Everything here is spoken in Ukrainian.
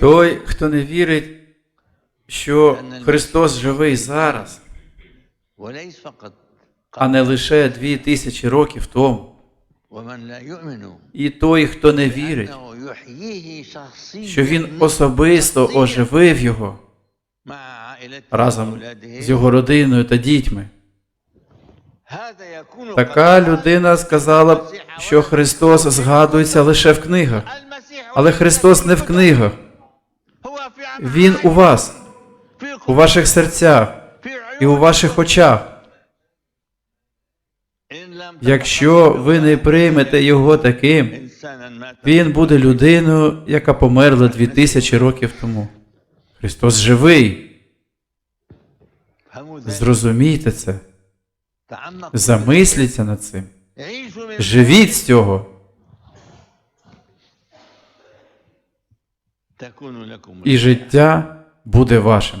Той, хто не вірить, що Христос живий зараз, а не лише дві тисячі років тому. І той, хто не вірить, що він особисто оживив його разом з його родиною та дітьми. Така людина сказала, що Христос згадується лише в книгах. Але Христос не в книгах. Він у вас, у ваших серцях і у ваших очах. Якщо ви не приймете його таким, він буде людиною, яка померла дві тисячі років тому. Христос живий. Зрозумійте це. Замисліться над цим. Живіть з цього. І життя буде вашим.